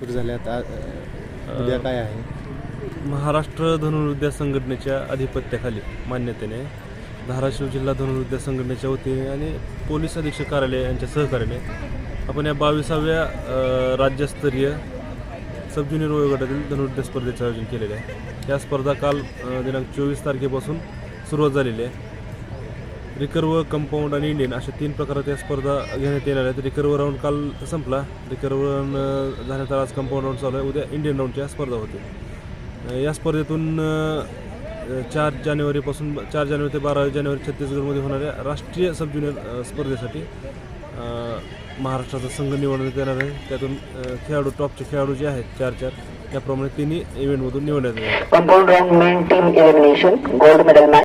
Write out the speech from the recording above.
सुरू झाल्यात आ- अ, उद्या काय आहे? महाराष्ट्र धनुर्विद्या संघटनेच्या अधिपत्याखाली मान्यतेने धाराशिव जिल्हा धनुर्विद्या संघटनेच्या वतीने आणि पोलीस अधीक्षक कार्यालय यांच्या सहकार्याने आपण या बावीसाव्या राज्यस्तरीय सब ज्युनियर वयोगटातील धनुर्विद्या स्पर्धेचं आयोजन केलेलं आहे. या स्पर्धा काल दिनांक चोवीस तारखेपासून सुरुवात झालेली आहे. रिकर्व कंपाऊंड आणि इंडियन अशा तीन प्रकारात या स्पर्धा घेण्यात येणार आहेत. रिकर्व राऊंड काल संपला. रिकर्व राऊंड झाल्यानंतर आज कंपाऊंड राऊंड चालू आहे. उद्या इंडियन राऊंडच्या स्पर्धा होतील. या स्पर्धेतून चार जानेवारीपासून चार जानेवारी ते बारा जानेवारी छत्तीसगडमध्ये होणाऱ्या राष्ट्रीय सब ज्युनियर स्पर्धेसाठी महाराष्ट्राचा संघ निवडण्यात येणार आहे. त्यातून खेळाडू टॉपचे खेळाडू जे आहेत चार चार त्याप्रमाणे तिन्ही इव्हेंटमधून निवडण्यात येणार